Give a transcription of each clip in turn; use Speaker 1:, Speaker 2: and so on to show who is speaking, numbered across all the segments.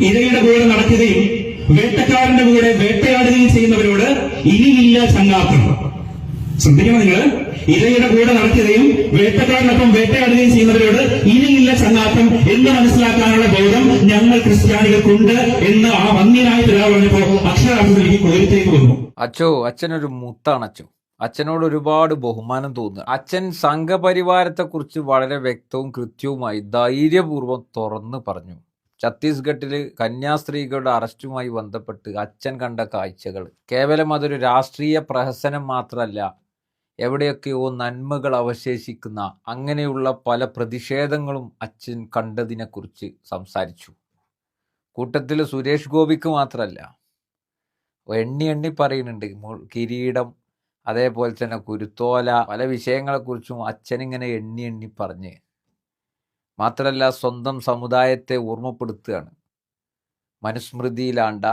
Speaker 1: ഇരയുടെ കൂടെ നടക്കുകയും വേട്ടക്കാരന്റെ കൂടെ വേട്ടയാടുകയും ചെയ്യുന്നവരോട് ഇനിയില്ല ചങ്ങാത്തം. ശ്രദ്ധിക്കണം നിങ്ങൾ. ഇരയുടെ കൂടെ നടക്കുകയും വേട്ടക്കാരനൊപ്പം വേട്ടയാടുകയും ചെയ്യുന്നവരോട് ഇനിയില്ല ചങ്ങാത്തം എന്ന് മനസ്സിലാക്കാനുള്ള ബോധം ഞങ്ങൾ ക്രിസ്ത്യാനികൾക്കുണ്ട് എന്ന് ആ വന്യനായ പിതാവ് പറഞ്ഞപ്പോ അക്ഷരാർത്ഥത്തിലേക്ക് കോരിത്തേക്ക് വന്നു.
Speaker 2: അച്ചോ അച്ഛനൊരു മുത്താണ് അച്ചോ. അച്ഛനോട് ഒരുപാട് ബഹുമാനം തോന്നുന്നു. അച്ഛൻ സംഘപരിവാരത്തെക്കുറിച്ച് വളരെ വ്യക്തവും കൃത്യവുമായി ധൈര്യപൂർവം തുറന്നു പറഞ്ഞു. ഛത്തീസ്ഗഡിൽ കന്യാസ്ത്രീകളുടെ അറസ്റ്റുമായി ബന്ധപ്പെട്ട് അച്ഛൻ കണ്ട കാഴ്ചകൾ കേവലം അതൊരു രാഷ്ട്രീയ പ്രഹസനം മാത്രമല്ല എവിടെയൊക്കെയോ നന്മകൾ അവശേഷിക്കുന്ന അങ്ങനെയുള്ള പല പ്രതിഷേധങ്ങളും അച്ഛൻ കണ്ടതിനെക്കുറിച്ച് സംസാരിച്ചു. കൂട്ടത്തിൽ സുരേഷ് ഗോപിക്ക് മാത്രമല്ല എണ്ണി എണ്ണി പറയുന്നുണ്ട് കിരീടം അതേപോലെ തന്നെ കുരുത്തോല പല വിഷയങ്ങളെക്കുറിച്ചും അച്ഛനിങ്ങനെ എണ്ണി എണ്ണി പറഞ്ഞ്. മാത്രമല്ല സ്വന്തം സമുദായത്തെ ഓർമ്മപ്പെടുത്തുകയാണ്. മനുസ്മൃതിയിലാണ്ട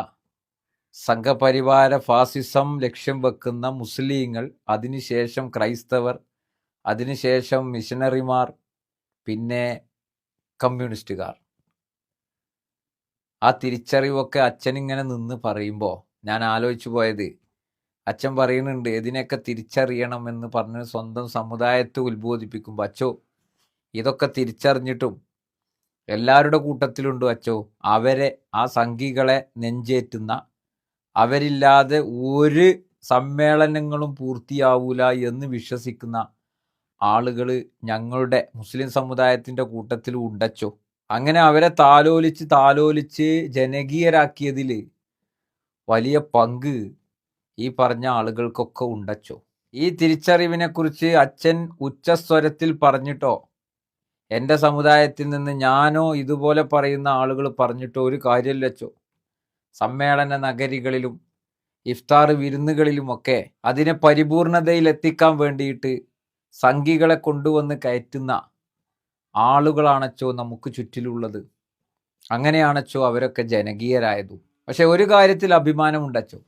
Speaker 2: സംഘപരിവാര ഫാസിസം ലക്ഷ്യം വെക്കുന്ന മുസ്ലിങ്ങൾ അതിനുശേഷം ക്രൈസ്തവർ അതിനുശേഷം മിഷനറിമാർ പിന്നെ കമ്മ്യൂണിസ്റ്റുകാർ. ആ തിരിച്ചറിവൊക്കെ അച്ഛനിങ്ങനെ നിന്ന് പറയുമ്പോൾ ഞാൻ ആലോചിച്ചു പോയത് അച്ഛൻ പറയുന്നുണ്ട് ഇതിനൊക്കെ തിരിച്ചറിയണം എന്ന് പറഞ്ഞ് സ്വന്തം സമുദായത്തെ ഉത്ബോധിപ്പിക്കുമ്പോൾ അച്ചോ ഇതൊക്കെ തിരിച്ചറിഞ്ഞിട്ടും എല്ലാവരുടെ കൂട്ടത്തിലുണ്ട് അച്ചോ. അവരെ ആ സംഘികളെ നെഞ്ചേറ്റുന്ന അവരില്ലാതെ ഒരു സമ്മേളനങ്ങളും പൂർത്തിയാവൂല എന്ന് വിശ്വസിക്കുന്ന ആളുകൾ ഞങ്ങളുടെ മുസ്ലിം സമുദായത്തിന്റെ കൂട്ടത്തിലും ഉണ്ടച്ചോ. അങ്ങനെ അവരെ താലോലിച്ച് താലോലിച്ച് ജനകീയരാക്കിയതിൽ വലിയ പങ്ക് ഈ പറഞ്ഞ ആളുകൾക്കൊക്കെ ഉണ്ടച്ചോ. ഈ തിരിച്ചറിവിനെക്കുറിച്ച് അച്ഛൻ ഉച്ചസ്വരത്തിൽ പറഞ്ഞിട്ടോ? എന്റെ സമുദായത്തിൽ നിന്ന് ഞാനോ ഇതുപോലെ പറയുന്ന ആളുകൾ പറഞ്ഞിട്ടോ ഒരു കാര്യം വെച്ചോ സമ്മേളന നഗരികളിലും ഇഫ്താർ വിരുന്നുകളിലുമൊക്കെ അതിനെ പരിപൂർണതയിലെത്തിക്കാൻ വേണ്ടിയിട്ട് സംഘികളെ കൊണ്ടുവന്ന് കയറ്റുന്ന ആളുകളാണച്ചോ നമുക്ക് ചുറ്റിലുള്ളത്. അങ്ങനെയാണച്ചോ അവരൊക്കെ ജനകീയരായതും. പക്ഷെ ഒരു കാര്യത്തിൽ അഭിമാനമുണ്ടച്ചോ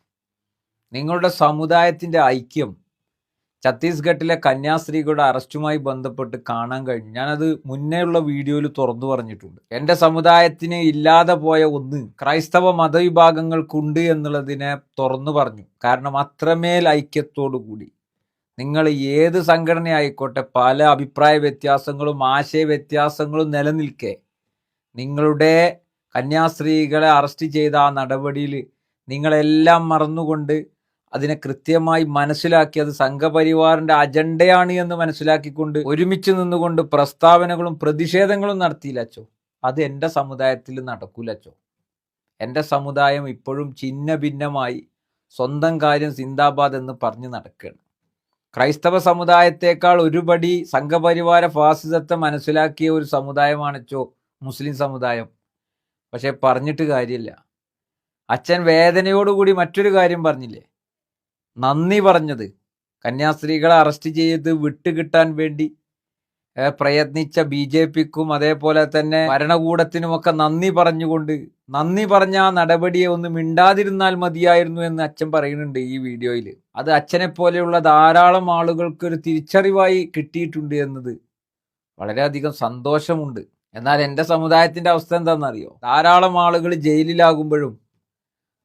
Speaker 2: നിങ്ങളുടെ സമുദായത്തിന്റെ ഐക്യം ഛത്തീസ്ഗഡിലെ കന്യാസ്ത്രീകളുടെ അറസ്റ്റുമായി ബന്ധപ്പെട്ട് കാണാൻ കഴിഞ്ഞു. ഞാനത് മുന്നേ ഉള്ള വീഡിയോയിൽ തുറന്നു പറഞ്ഞിട്ടുണ്ട്. എന്റെ സമുദായത്തിന് ഇല്ലാതെ പോയ ഒന്ന് ക്രൈസ്തവ മതവിഭാഗങ്ങൾക്കുണ്ട് എന്നുള്ളതിനെ തുറന്നു പറഞ്ഞു. കാരണം അത്രമേൽ ഐക്യത്തോടു കൂടി. നിങ്ങൾ ഏത് സംഘടന ആയിക്കോട്ടെ പല അഭിപ്രായ വ്യത്യാസങ്ങളും ആശയ വ്യത്യാസങ്ങളും നിലനിൽക്കെ നിങ്ങളുടെ കന്യാസ്ത്രീകളെ അറസ്റ്റ് ചെയ്ത ആ നടപടിയിൽ നിങ്ങളെല്ലാം മറന്നുകൊണ്ട് അതിനെ കൃത്യമായി മനസ്സിലാക്കി അത് സംഘപരിവാറിന്റെ അജണ്ടയാണ് എന്ന് മനസ്സിലാക്കിക്കൊണ്ട് ഒരുമിച്ച് നിന്നുകൊണ്ട് പ്രസ്താവനകളും പ്രതിഷേധങ്ങളും നടത്തിയില്ലച്ചോ അത് എന്റെ സമുദായത്തിൽ നടക്കൂലച്ചോ എന്റെ സമുദായം ഇപ്പോഴും ചിന്ന ഭിന്നമായി സ്വന്തം കാര്യം സിന്ദാബാദ് എന്ന് പറഞ്ഞ് നടക്കുകയാണ്. ക്രൈസ്തവ സമുദായത്തെക്കാൾ ഒരുപടി സംഘപരിവാര ഫാസിസത്തെ മനസ്സിലാക്കിയ ഒരു സമുദായമാണച്ചോ മുസ്ലിം സമുദായം. പക്ഷെ പറഞ്ഞിട്ട് കാര്യമില്ല. അച്ഛൻ വേദനയോടുകൂടി മറ്റൊരു കാര്യം പറഞ്ഞില്ലേ? നന്ദി പറഞ്ഞത്. കന്യാസ്ത്രീകളെ അറസ്റ്റ് ചെയ്ത് വിട്ടുകിട്ടാൻ വേണ്ടി പ്രയത്നിച്ച ബി ജെ പിക്കും അതേപോലെ തന്നെ ഭരണകൂടത്തിനുമൊക്കെ നന്ദി പറഞ്ഞുകൊണ്ട് നന്ദി പറഞ്ഞ ആ നടപടിയെ ഒന്ന് മിണ്ടാതിരുന്നാൽ മതിയായിരുന്നു എന്ന് അച്ഛൻ പറയുന്നുണ്ട് ഈ വീഡിയോയിൽ അത് അച്ഛനെ പോലെയുള്ള ധാരാളം ആളുകൾക്ക് ഒരു തിരിച്ചറിവായി കിട്ടിയിട്ടുണ്ട് എന്നത് വളരെയധികം സന്തോഷമുണ്ട്. എന്നാൽ എന്റെ സമുദായത്തിന്റെ അവസ്ഥ എന്താണെന്നറിയോ? ധാരാളം ആളുകൾ ജയിലിലാകുമ്പോഴും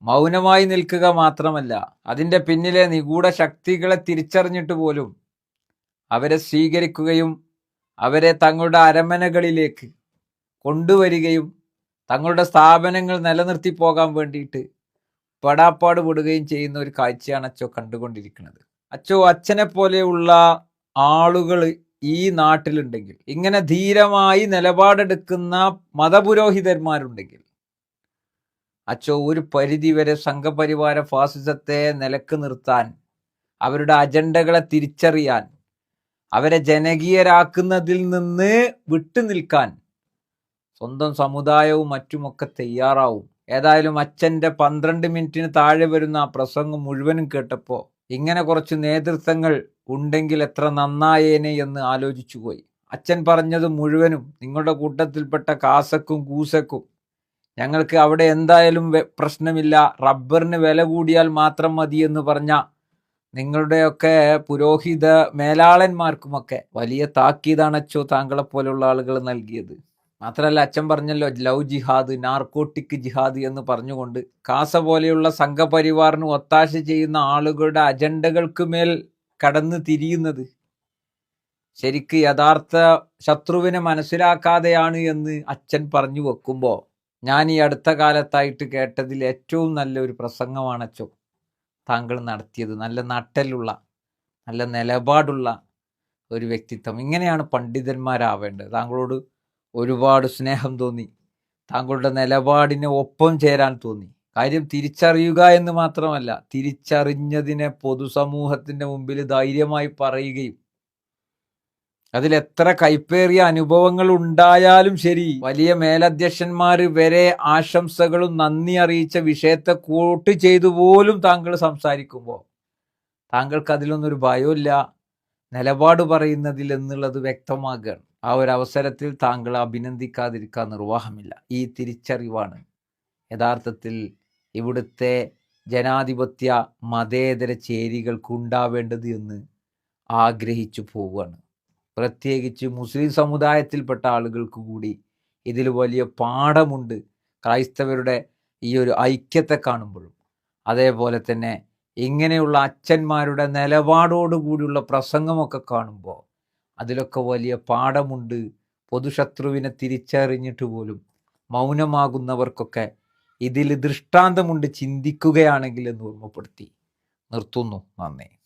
Speaker 2: മൗനമായി നിൽക്കുക മാത്രമല്ല അതിന്റെ പിന്നിലെ നിഗൂഢ ശക്തികളെ തിരിച്ചറിഞ്ഞിട്ട് പോലും അവരെ സ്വീകരിക്കുകയും അവരെ തങ്ങളുടെ അരമനകളിലേക്ക് കൊണ്ടുവരികയും തങ്ങളുടെ സ്ഥാപനങ്ങൾ നിലനിർത്തി പോകാൻ വേണ്ടിയിട്ട് പെടാപ്പാട് വിടുകയും ചെയ്യുന്ന ഒരു കാഴ്ചയാണ് അച്ചോ കണ്ടുകൊണ്ടിരിക്കുന്നത്. അച്ചോ അച്ഛനെ പോലെയുള്ള ആളുകൾ ഈ നാട്ടിലുണ്ടെങ്കിൽ ഇങ്ങനെ ധീരമായി നിലപാടെടുക്കുന്ന മതപുരോഹിതന്മാരുണ്ടെങ്കിൽ അച്ചോ ഒരു പരിധിവരെ സംഘപരിവാര ഫാസിസത്തെ നിലയ്ക്ക് നിർത്താൻ അവരുടെ അജണ്ടകളെ തിരിച്ചറിയാൻ അവരെ ജനകീയരാക്കുന്നതിൽ നിന്ന് വിട്ടുനിൽക്കാൻ സ്വന്തം സമുദായവും മറ്റുമൊക്കെ തയ്യാറാവും. ഏതായാലും അച്ഛന്റെ പന്ത്രണ്ട് മിനിറ്റിന് താഴെ വരുന്ന ആ പ്രസംഗം മുഴുവനും കേട്ടപ്പോൾ ഇങ്ങനെ കുറച്ച് നേതൃത്വങ്ങൾ ഉണ്ടെങ്കിൽ എത്ര നന്നായേനെ എന്ന് ആലോചിച്ചു പോയി അച്ഛൻ പറഞ്ഞത് മുഴുവനും നിങ്ങളുടെ കൂട്ടത്തിൽപ്പെട്ട കാസക്കും കൂസക്കും ഞങ്ങൾക്ക് അവിടെ എന്തായാലും പ്രശ്നമില്ല. റബ്ബറിന് വില കൂടിയാൽ മാത്രം മതി എന്ന് പറഞ്ഞ നിങ്ങളുടെയൊക്കെ പുരോഹിത മേലാളന്മാർക്കുമൊക്കെ വലിയ താക്കീതാണ് അച്ചോ താങ്കളെ പോലുള്ള ആളുകൾ നൽകിയത്. മാത്രമല്ല അച്ഛൻ പറഞ്ഞല്ലോ ലവ് ജിഹാദ് നാർക്കോട്ടിക് ജിഹാദ് എന്ന് പറഞ്ഞുകൊണ്ട് കാസ പോലെയുള്ള സംഘപരിവാറിന് ഒത്താശ ചെയ്യുന്ന ആളുകളുടെ അജണ്ടകൾക്ക് മേൽ കടന്നു തിരിയുന്നത് ശരിക്ക് യഥാർത്ഥ ശത്രുവിനെ മനസ്സിലാക്കാതെയാണ് എന്ന് അച്ഛൻ പറഞ്ഞു വെക്കുമ്പോൾ ഞാൻ ഈ അടുത്ത കാലത്തായിട്ട് കേട്ടതിൽ ഏറ്റവും നല്ലൊരു പ്രസംഗമാണ് അച്ചോ. താങ്കൾ നടത്തിയത്. നല്ല നട്ടലുള്ള നല്ല നിലപാടുള്ള ഒരു വ്യക്തിത്വം. ഇങ്ങനെയാണ് പണ്ഡിതന്മാരാവേണ്ടത്. താങ്കളോട് ഒരുപാട് സ്നേഹം തോന്നി. താങ്കളുടെ നിലപാടിന് ഒപ്പം ചേരാൻ തോന്നി. കാര്യം തിരിച്ചറിയുക എന്ന് മാത്രമല്ല തിരിച്ചറിഞ്ഞതിനെ പൊതുസമൂഹത്തിന്റെ മുമ്പിൽ ധൈര്യമായി പറയുകയും അതിൽ എത്ര കൈപ്പേറിയ അനുഭവങ്ങൾ ഉണ്ടായാലും ശരി വലിയ മേലധ്യക്ഷന്മാർ വരെ ആശംസകളും നന്ദി അറിയിച്ച വിഷയത്തെ കൂട്ടി ചെയ്തു പോലും താങ്കൾ സംസാരിക്കുമ്പോൾ താങ്കൾക്ക് അതിലൊന്നൊരു ഭയമില്ല നിലപാട് പറയുന്നതിൽ എന്നുള്ളത് വ്യക്തമാകുകയാണ് ആ ഒരു അവസരത്തിൽ താങ്കൾ അഭിനന്ദിക്കാതിരിക്കാൻ നിർവാഹമില്ല. ഈ തിരിച്ചറിവാണ്. യഥാർത്ഥത്തിൽ ഇവിടുത്തെ ജനാധിപത്യ മതേതര ചേരികൾക്ക് ഉണ്ടാവേണ്ടത് എന്ന് ആഗ്രഹിച്ചു പോവുകയാണ്. പ്രത്യേകിച്ച് മുസ്ലിം സമുദായത്തിൽപ്പെട്ട ആളുകൾക്ക് കൂടി ഇതിൽ വലിയ പാഠമുണ്ട്. ക്രൈസ്തവരുടെ ഈ ഒരു ഐക്യത്തെ കാണുമ്പോഴും. അതേപോലെ തന്നെ ഇങ്ങനെയുള്ള അച്ഛന്മാരുടെ നിലപാടോടുകൂടിയുള്ള പ്രസംഗമൊക്കെ കാണുമ്പോൾ അതിലൊക്കെ വലിയ പാഠമുണ്ട്. പൊതുശത്രുവിനെ തിരിച്ചറിഞ്ഞിട്ട് പോലും മൗനമാകുന്നവർക്കൊക്കെ ഇതിൽ ദൃഷ്ടാന്തമുണ്ട് ചിന്തിക്കുകയാണെങ്കിൽ എന്ന് ഓർമ്മപ്പെടുത്തി നിർത്തുന്നു. നന്ദി.